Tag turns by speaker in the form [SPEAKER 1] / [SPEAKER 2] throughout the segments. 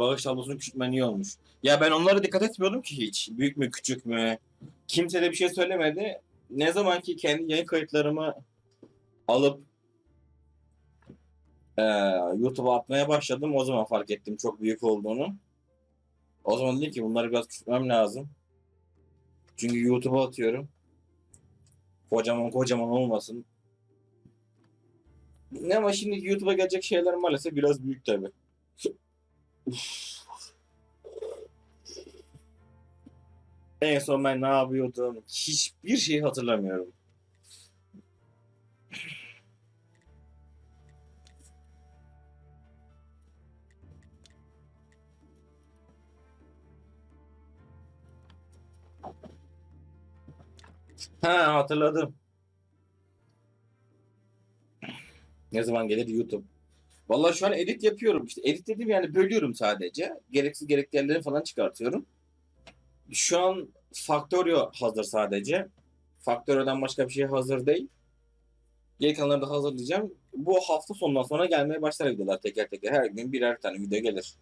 [SPEAKER 1] Bağış tablosunu küçültmen iyi olmuş. Ya ben onlara dikkat etmiyordum ki hiç. Büyük mü küçük mü? Kimse de bir şey söylemedi. Ne zaman ki kendi yayın kayıtlarımı alıp eee YouTube'a atmaya başladım. O zaman fark ettim çok büyük olduğunu. O zaman dedim ki bunları biraz küçültmem lazım. Çünkü YouTube'a atıyorum. Kocaman kocaman olmasın. Ne ama şimdi YouTube'a gelecek şeyler maalesef biraz büyük tabi. En son ben ne yapıyordum? Hiçbir şeyi hatırlamıyorum. Ha hatırladım. Ne zaman gelir YouTube? Vallahi şu an edit yapıyorum. İşte edit dediğim yani bölüyorum sadece. Gereksiz gerekli falan çıkartıyorum. Şu an Factorio hazır sadece. Factorio'dan başka bir şey hazır değil. Geri kalanları da hazırlayacağım. Bu hafta sonundan sonra gelmeye başlar videolar teker teker. Her gün birer tane video gelir.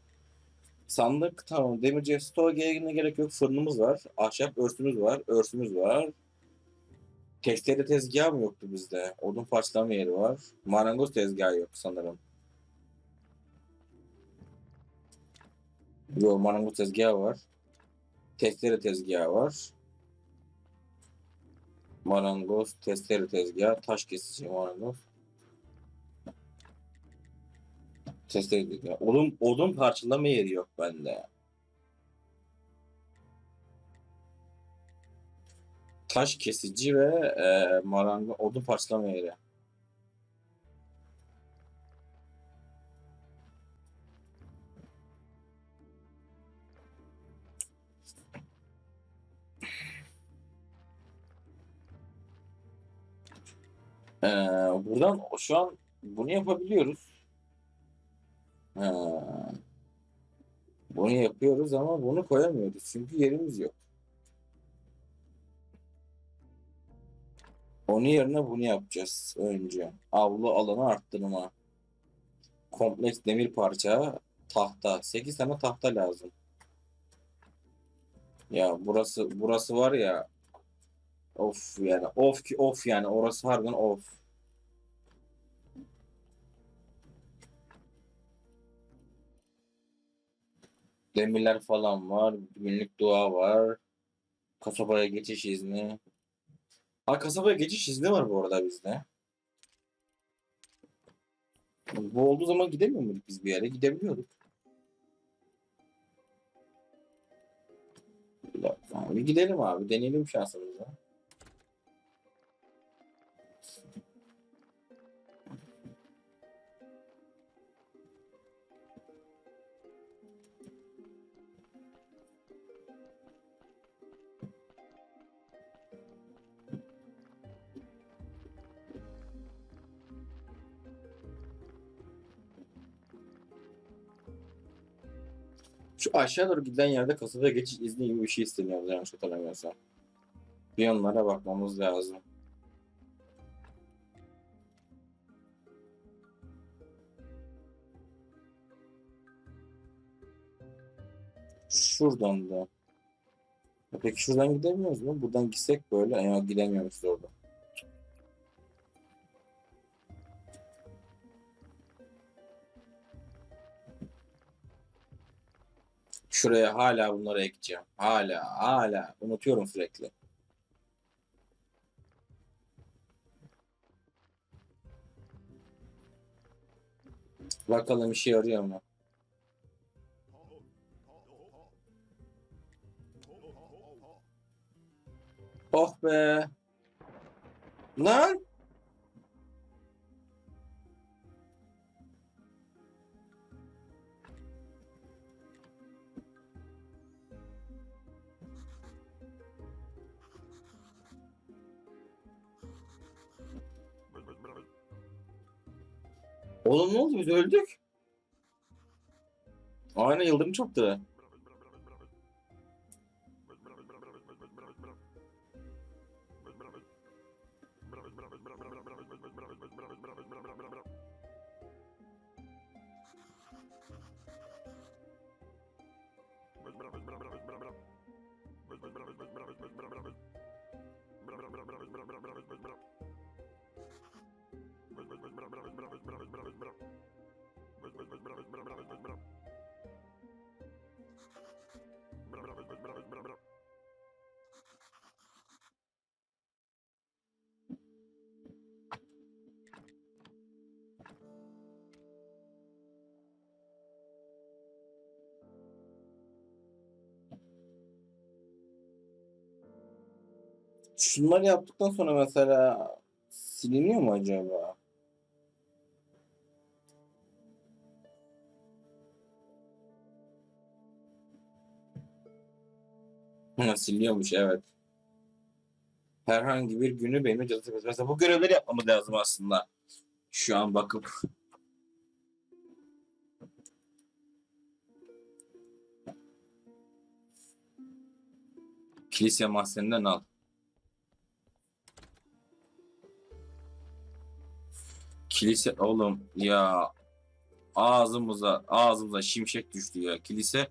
[SPEAKER 1] Sandık tamam. Demirci stoğa gelene gerek yok. Fırınımız var. Ahşap örsümüz var. Örsümüz var. Testere tezgahı mı yoktu bizde? Odun parçalama yeri var. Marangoz tezgahı yok sanırım. Yok marangoz tezgahı var. Testere tezgahı var. Marangoz, testere tezgahı, taş kesici marangoz. Testere tezgahı. Odun, odun parçalama yeri yok bende. Taş kesici ve e, marangoz, odun parçalama yeri. Buradan şu an bunu yapabiliyoruz. Ha. Bunu yapıyoruz ama bunu koyamıyoruz çünkü yerimiz yok. Onun yerine bunu yapacağız önce. Avlu alanı arttırma. Kompleks demir parça, tahta. 8 tane tahta lazım. Ya burası burası var ya Of yani of ki of yani orası harbiden of. Demirler falan var. Günlük dua var. Kasabaya geçiş izni. Ha kasabaya geçiş izni var bu arada bizde. Bu olduğu zaman gidemiyor muyduk biz bir yere? Gidebiliyorduk. Bir gidelim abi. Deneyelim şansımızı. Şu aşağı doğru giden yerde kasabaya geçiş izni gibi bir şey isteniyordu yanlış hatırlamıyorsam. Bir onlara bakmamız lazım. Şuradan da. Peki şuradan gidemiyoruz mu? Buradan gitsek böyle. Ya gidemiyoruz orada. Şuraya hala bunları ekeceğim. Hala, hala. Unutuyorum sürekli. Bakalım işe yarıyor mu? Oh be. Lan. Oğlum ne oldu biz öldük. Aynen yıldırım çarptı. Şunları yaptıktan sonra mesela siliniyor mu acaba? Ha, siliniyormuş evet. Herhangi bir günü benimle cadı Mesela bu görevleri yapmamız lazım aslında. Şu an bakıp. Kilise mahzeninden al. Kilise oğlum ya ağzımıza ağzımıza şimşek düştü ya. Kilise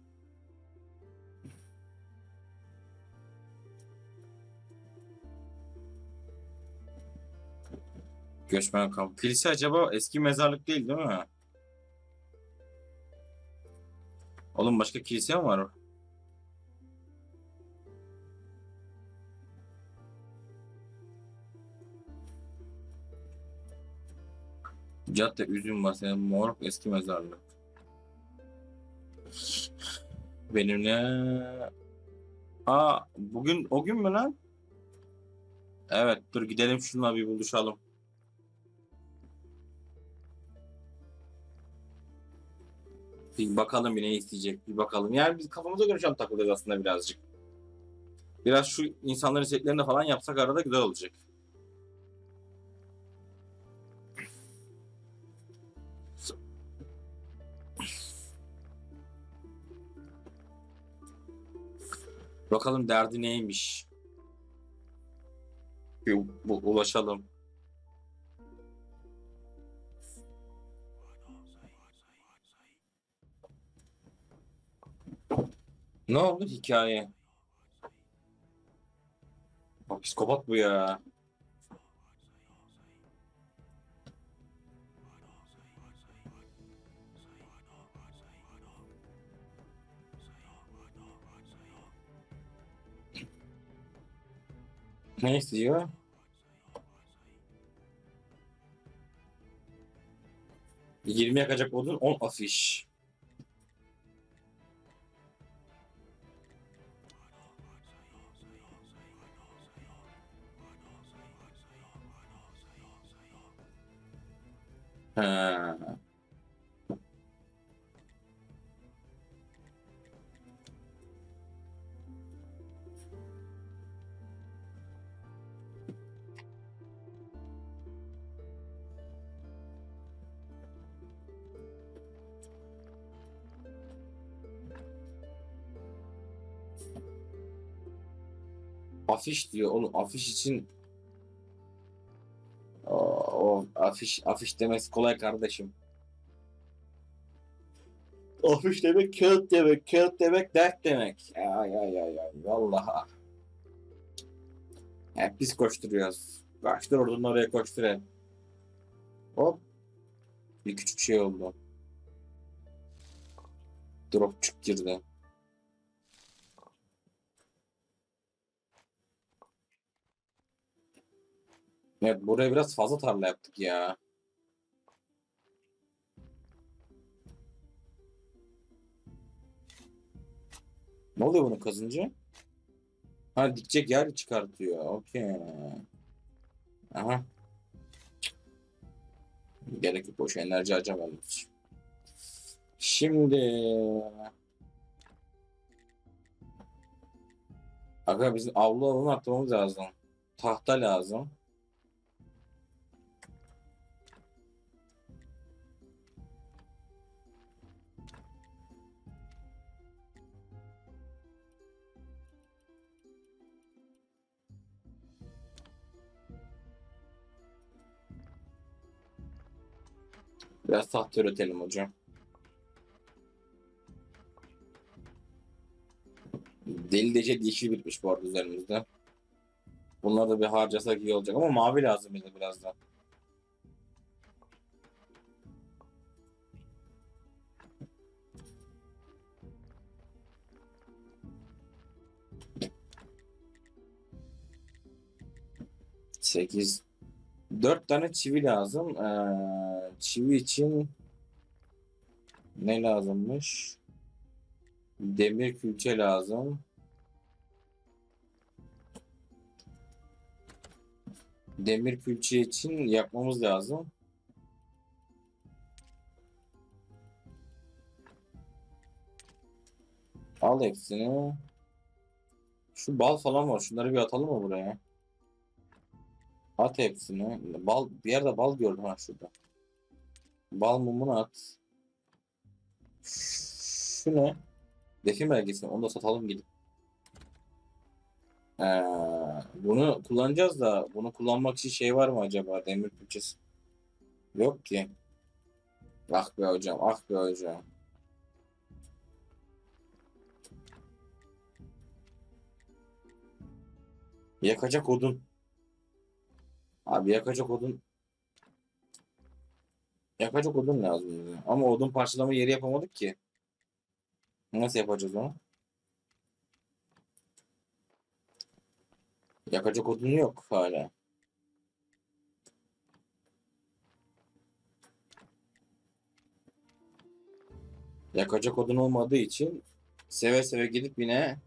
[SPEAKER 1] Göçmen kampı. Kilise acaba eski mezarlık değil değil mi? Oğlum başka kilise mi var? Cadde üzüm senin moruk eski mezarlık. Benimle... Aa bugün o gün mü lan? Evet dur gidelim şununla bir buluşalım. Bir bakalım bir ne isteyecek bir bakalım. Yani biz kafamıza göre şu an takılıyoruz aslında birazcık. Biraz şu insanların isteklerini falan yapsak arada güzel olacak. Bakalım derdi neymiş. Bir bu- ulaşalım. Ne oldu hikaye? Bak psikopat bu ya. Ne istiyor? Yirmi yakacak odun 10 afiş. Afiş diyor. Oğlum afiş için o, o afiş afiş demesi kolay kardeşim. Afiş demek kağıt demek, kağıt demek dert demek. Ya ya ya ya vallahi. Hep biz koşturuyoruz. Koştur oradan oraya koştur hep. Hop. Bir küçük şey oldu. Dropçuk girdi. Evet buraya biraz fazla tarla yaptık ya. Ne oluyor bunu kazınca? Ha dikecek yer çıkartıyor. Okey. Aha. Gerek yok boş enerji harcamayalım hiç. Şimdi Aga bizim avlu alanı arttırmamız lazım. Tahta lazım. Biraz tahta üretelim hocam. Deli dece dişi bitmiş bu arada üzerimizde. Bunları da bir harcasak iyi olacak ama mavi lazım bize birazdan. Sekiz. Dört tane çivi lazım. Ee, çivi için ne lazımmış? Demir külçe lazım. Demir külçe için yapmamız lazım. Al hepsini. Şu bal falan var. Şunları bir atalım mı buraya? At hepsini. Bal, bir yerde bal gördüm ha şurada. Bal mumunu at. Şu ne? Defin belgesi. Onu da satalım gidip. Ee, bunu kullanacağız da bunu kullanmak için şey var mı acaba? Demir bütçesi. Yok ki. Ah be hocam, ah be hocam. Yakacak odun. Abi yakacak odun. Yakacak odun lazım bize. Ama odun parçalama yeri yapamadık ki. Nasıl yapacağız onu? Yakacak odun yok hala. Yakacak odun olmadığı için seve seve gidip yine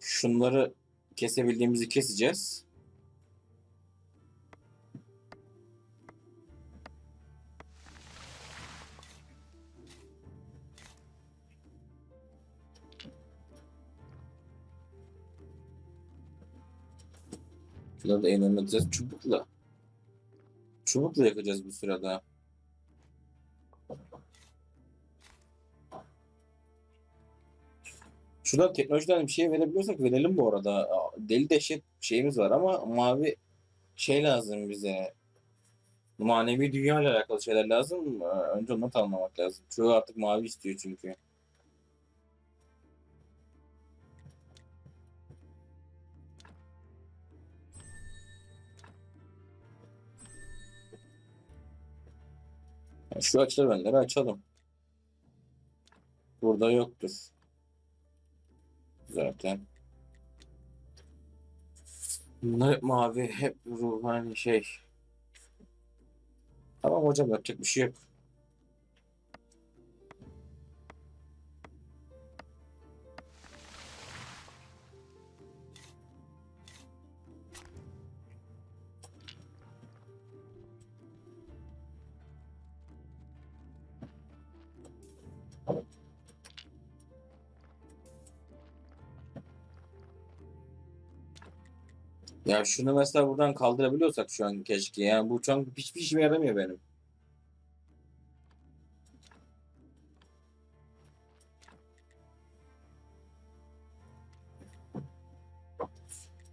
[SPEAKER 1] şunları kesebildiğimizi keseceğiz. Şunları da enlemleyeceğiz çubukla. Çubukla yakacağız bu sırada. Şuradan teknolojiden bir şey verebiliyorsak verelim bu arada. Deli dehşet şeyimiz var ama mavi şey lazım bize. Manevi dünya ile alakalı şeyler lazım. Önce onları tanımlamak lazım. Çoğu artık mavi istiyor çünkü. Şu açılar benleri açalım. Burada yoktur. Zaten. Bunlar hep mavi, hep ruhani şey. Tamam hocam yapacak bir şey yok. Ya şunu mesela buradan kaldırabiliyorsak şu an keşke. Yani bu an hiçbir işime yaramıyor benim.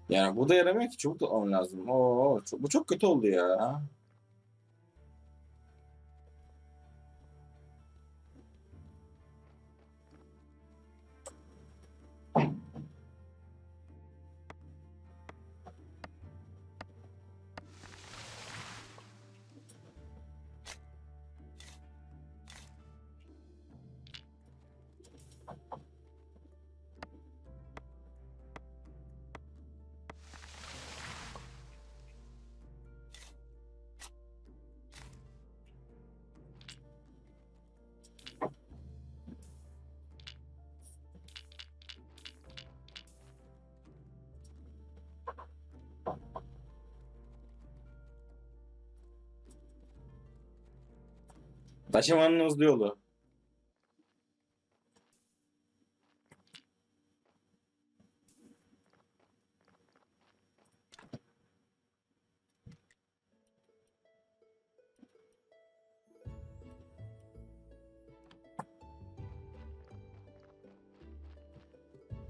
[SPEAKER 1] Yani bu da yaramıyor ki çubuk tutmam lazım. Oo, çok, bu çok kötü oldu ya. Taşımanın hızlı yolu.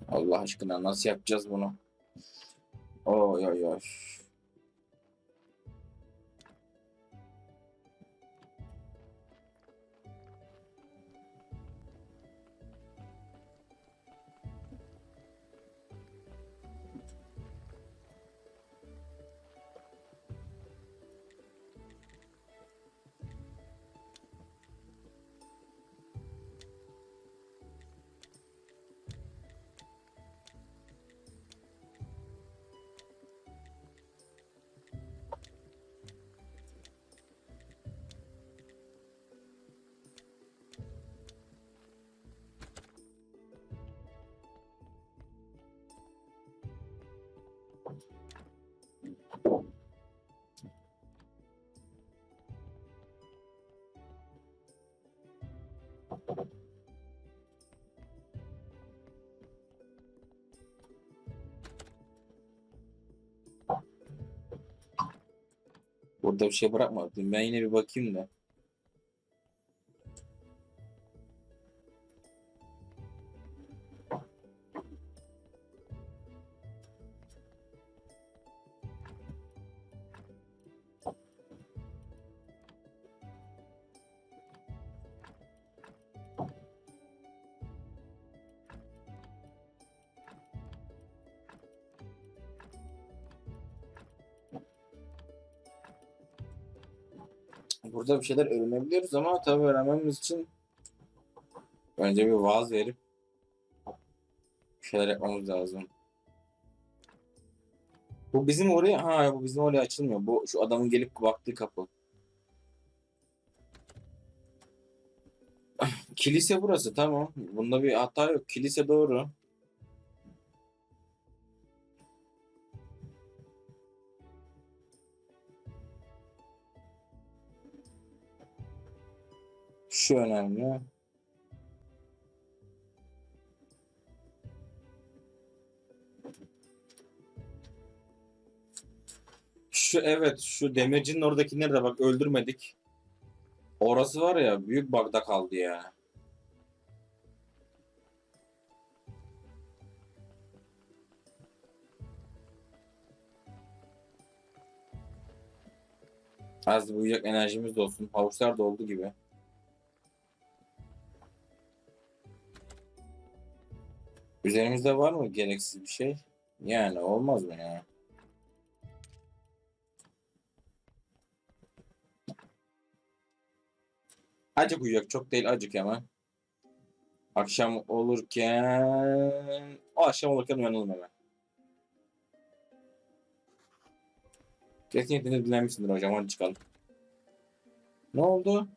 [SPEAKER 1] Allah aşkına nasıl yapacağız bunu? Oy oy oy. Burada bir şey bırakmadım. Ben yine bir bakayım da. Burada bir şeyler öğrenebiliyoruz ama tabii öğrenmemiz için önce bir vaaz verip bir şeyler yapmamız lazım. Bu bizim oraya, ha bu bizim oraya açılmıyor. Bu şu adamın gelip baktığı kapı. Kilise burası tamam. Bunda bir hata yok. Kilise doğru. Şu önemli. Şu evet şu demircinin oradakileri de bak öldürmedik. Orası var ya büyük bug'da kaldı ya. Az uyuyacak enerjimiz de olsun. Havuçlar doldu gibi. Üzerimizde var mı gereksiz bir şey? Yani olmaz mı ya? Acık uyuyacak çok değil acık hemen. Akşam olurken o akşam olurken uyanalım hemen. Kesinlikle dinlenmişsindir hocam hadi çıkalım. Ne oldu?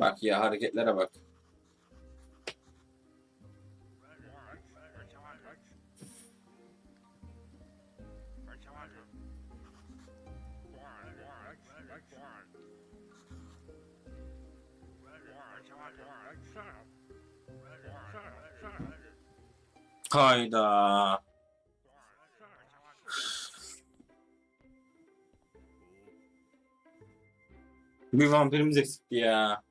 [SPEAKER 1] Bak ya hareketlere bak. Hayda. Bir vampirimiz eksikti ya.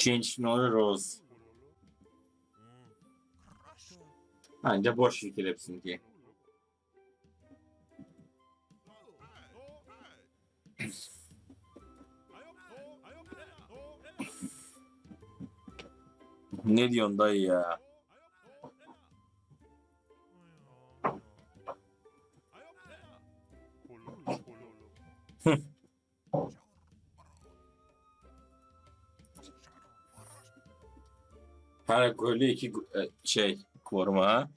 [SPEAKER 1] Change no rose. Bence boş fikir hepsinki. Ne diyorsun dayı ya? Her golü iki e, şey koruma.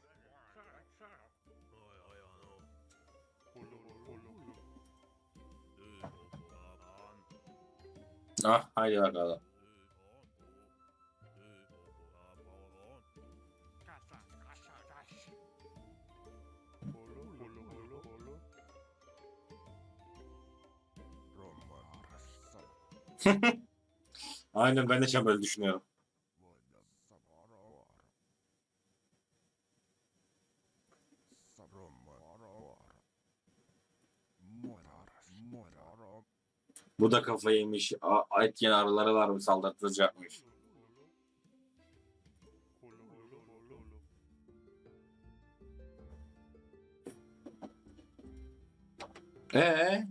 [SPEAKER 1] Ah hadi bakalım. Aynen ben de böyle düşünüyorum. Bu da kafayı yemiş. Ait yeni arıları var mı saldırtılacakmış. Ee?